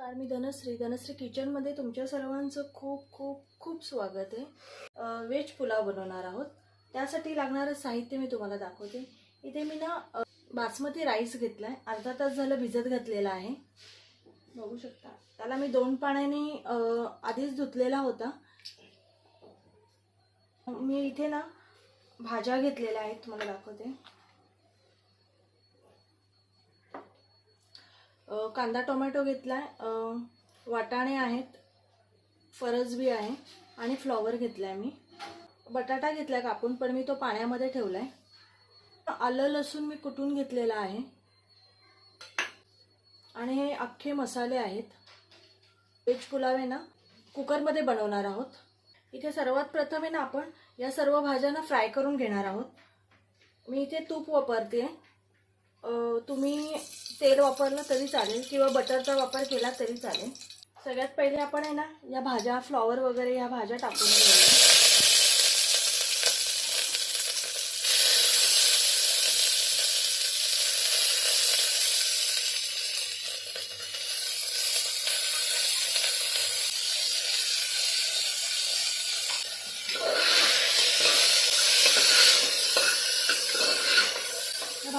नमस्कार मी धनश्री. धनश्री किचनमध्ये तुमच्या सर्वांचं खूप खूप खूप स्वागत आहे. व्हेज पुलाव बनवणार आहोत. त्यासाठी लागणारं साहित्य मी तुम्हाला दाखवते. इथे मी ना बासमती राईस घेतला आहे अर्धा तास झालं भिजत घातलेला आहे. बघू शकता. त्याला मी दोन पाण्याने आधीच धुतलेला होता. मी इथे ना भाज्या घेतलेल्या आहेत तुम्हाला दाखवते. कांदा टोमॅटो घेतला आहे वाटाणे आहेत. फरसबी आहे. आणि फ्लॉवर घेतला आहे मी. बटाटा घेतला आहे कापून पण मी तो पाण्यामध्ये ठेवला आहे आलं लसूण मी कुटून घेतलेला आहे? आणि हे अख्खे मसाले आहेत. व्हेज पुलाव आहे ना कुकरमध्ये बनवणार आहोत. इथे सर्वात प्रथम आहे ना आपण या सर्व भाज्यांना फ्राय करून घेणार आहोत. मी इथे तूप वापरते. आहे तुम्ही तेल वापरलं तरी चालेल किंवा बटरचा वापर केला तरी चालेल. सगळ्यात पहिले आपण आहे ना या भाज्या फ्लॉवर वगैरे या भाज्या टाकून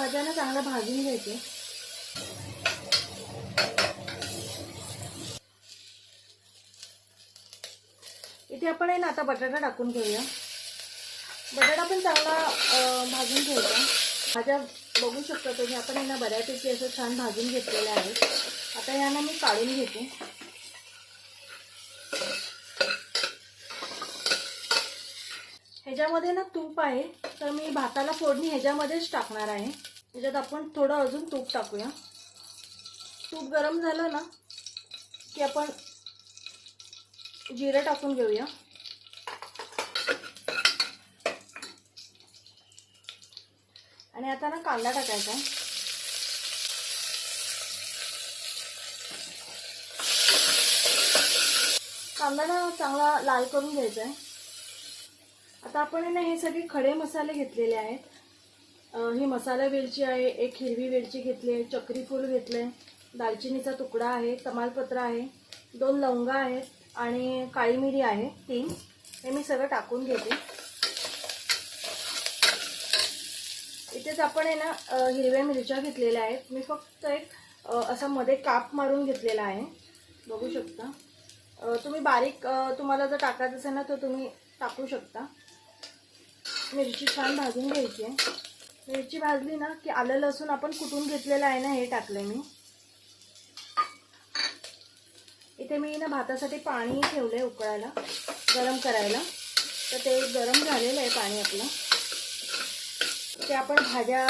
भाज्या ना भाज्यांना चांगलं भाजून घ्यायचे. इथे आपण आहे ना आता बटाटा टाकून घेऊया. बटाटा पण चांगला भाजून घ्यायचा. भाज्या बघू शकता तुम्ही आपण यांना बऱ्यापैकी असं छान भाजून घेतलेल्या आहेत. आता यांना मी काढून घेते. ह्याच्यामध्ये ना तूप आहे तर मी भाताला फोडणी ह्याच्यामध्येच टाकणार आहे. त्याच्यात आपण थोडं अजून तूप टाकूया. तूप गरम झालं ना की आपण जिरं टाकून घेऊया. आणि आता ना कांदा टाकायचा कांदा ना चांगला लाल करून घ्यायचा आहे. आता आपण आहे ना हे सगळे खडे मसाले घेतलेले आहेत. ही मसाला वेलची आहे एक हिरवी वेलची घेतली आहे चक्रीफूल घेतलं आहे दालचिनीचा तुकडा आहे तमालपत्र आहे दोन लवंगा आहेत आणि काळी मिरी आहे तीन. हे मी सगळं टाकून घेते. इथेच आपण आहे ना हिरव्या मिरच्या घेतलेल्या आहेत. मी फक्त एक असा मध्ये काप मारून घेतलेला आहे. बघू शकता. तुम्ही बारीक तुम्हाला जर टाकायचं असेल ना तर तुम्ही टाकू शकता. मिरची छान भाजून घ्यायची आहे. मिरची भाजली ना की आलं लसूण आपण कुटून घेतलेलं आहे ना हे टाकलंय मी. इथे मी ना भातासाठी पाणी ठेवलंय उकळायला गरम करायला. तर ते गरम झालेलं आहे पाणी आपलं. ते आपण भाज्या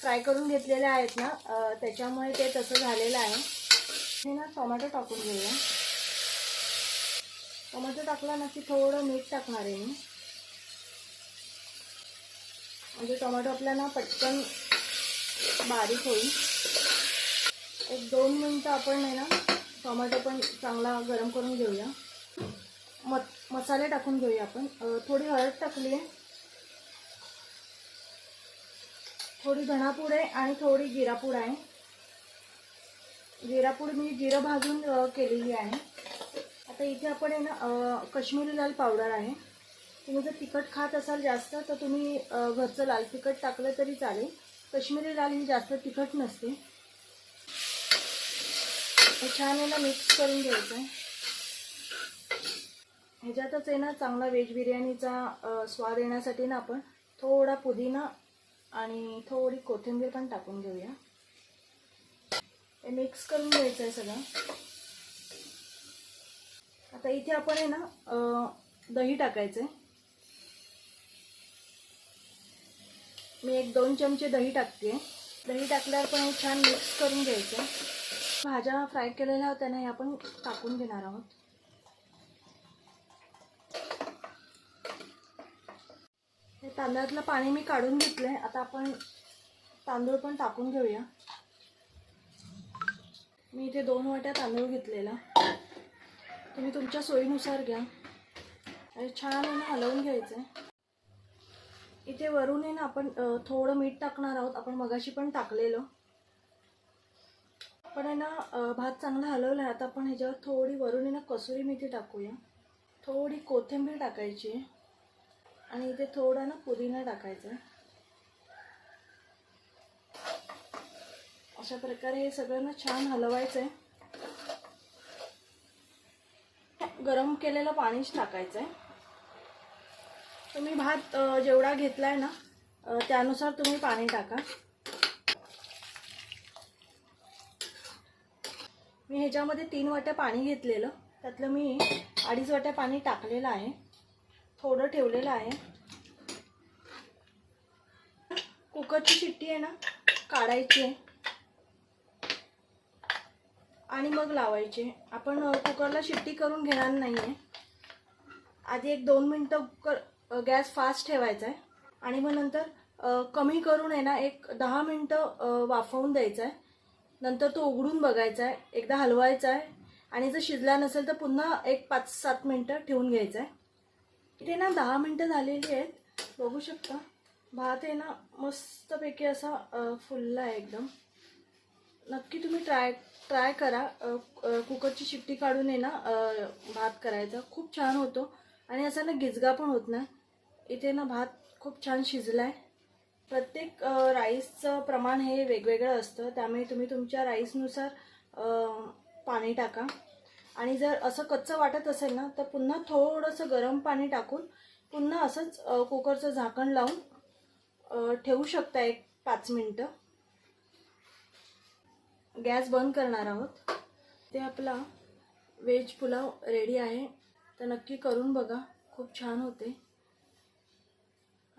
फ्राय करून घेतलेल्या आहेत ना त्याच्यामुळे ते तसं झालेलं आहे. हे ना टोमॅटो टाकून घेऊया. टोमॅटो टाकला ना की थोडं मीठ टाकणार आहे मी. म्हणजे टोमॅटो आपल्याला पटकन बारीक होईल. एक दोन मिनटं आपण आहे ना टोमॅटो पण चांगला गरम करून घेऊया. म मसाले टाकून घेऊया आपण. थोडी हळद टाकली आहे थोडी धणापूड आहे आणि थोडी जिरापूड आहे. जिरापूड मी जिरं भाजून केलेली आहे. आता इथे आपण आहे ना अं, काश्मीरी लाल पावडर आहे. तुम्ही जर तिखट खात असाल जास्त तर तुम्ही घरचं लाल तिखट टाकलं तरी चालेल. कश्मीरी लाल ही जास्त तिखट नसते. हे छान याला मिक्स करून घ्यायचं. आहे ह्याच्यातच आहे ना चांगला व्हेज बिर्याणीचा स्वाद येण्यासाठी ना आपण थोडा पुदिना आणि थोडी कोथिंबीर पण टाकून घेऊया. हे मिक्स करून घ्यायचं आहे सगळं. आता इथे आपण आहे ना दही टाकायचं आहे मी एक दोन चमचे दही टाकते. दही टाकल्यावर पण हे छान मिक्स करून घ्यायचं. भाज्या फ्राय केलेल्या होत्या ना ह्या पण टाकून घेणार आहोत. हे तांदळातलं पाणी मी काढून घेतलंय. आता आपण तांदूळ पण टाकून घेऊया. मी इथे दोन वाट्या तांदूळ घेतलेला. तुम्ही तुमच्या सोयीनुसार घ्या. आणि छान हलवून घ्यायचं आहे इथे वरून आहे ना आपण थोडं मीठ टाकणार आहोत. आपण मगाशी पण टाकलेलं. पण आहे ना भात चांगला हलवला आहे. आता आपण ह्याच्यावर थोडी वरून आहे ना कसुरी मेथी टाकूया. थोडी कोथिंबीर टाकायची. आणि इथे थोडा ना पुदिना टाकायचा. आहे अशा प्रकारे हे सगळं ना छान हलवायचं आहे गरम केलेलं पाणीच टाकायचं आहे तुम्ही भात जेवढा जेवढा घेतलाय ना त्यानुसार तुम्ही पाणी टाका. मी ह्याच्यामध्ये तीन वाट्या पाणी घेतलेलं. त्यातलं मी अडीच वाट्या पाणी टाकलेलं आहे. थोडं ठेवलेलं आहे. कुकरची शिट्टी आहे ना काढायची आहे. आणि मग लावायची आपण कुकरला शिट्टी करून घेणार नाही आहे आधी एक दोन मिनटं कुकर गॅस फास्ट ठेवायचा आहे आणि मग नंतर कमी करून आहे ना एक दहा मिनटं वाफवून द्यायचं आहे नंतर तो उघडून बघायचा आहे एकदा हलवायचा आहे आणि जर शिजला नसेल तर पुन्हा एक पाच सात मिनटं ठेवून घ्यायचं आहे इथे ना दहा मिनटं झालेली आहेत. बघू शकता. भात आहे ना मस्तपैकी असा फुलला आहे एकदम. नक्की तुम्ही ट्राय ट्राय करा. कुकरची शिट्टी काढून आहे ना भात करायचा. खूप छान होतो. आणि असा ना गिजगा पण होत नाही. इथे ना भात खूप छान शिजला आहे प्रत्येक राईसचं प्रमाण हे वेगवेगळं असतं. त्यामुळे तुम्ही तुमच्या राईसनुसार पाणी टाका. आणि जर असं कच्चं वाटत असेल ना तर पुन्हा थोडंसं गरम पाणी टाकून पुन्हा असंच कुकरचं झाकण लावून ठेवू शकता एक पाच मिनटं. गॅस बंद करणार आहोत. ते आपला व्हेज पुलाव रेडी आहे. तर नक्की करून बघा. खूप छान होते.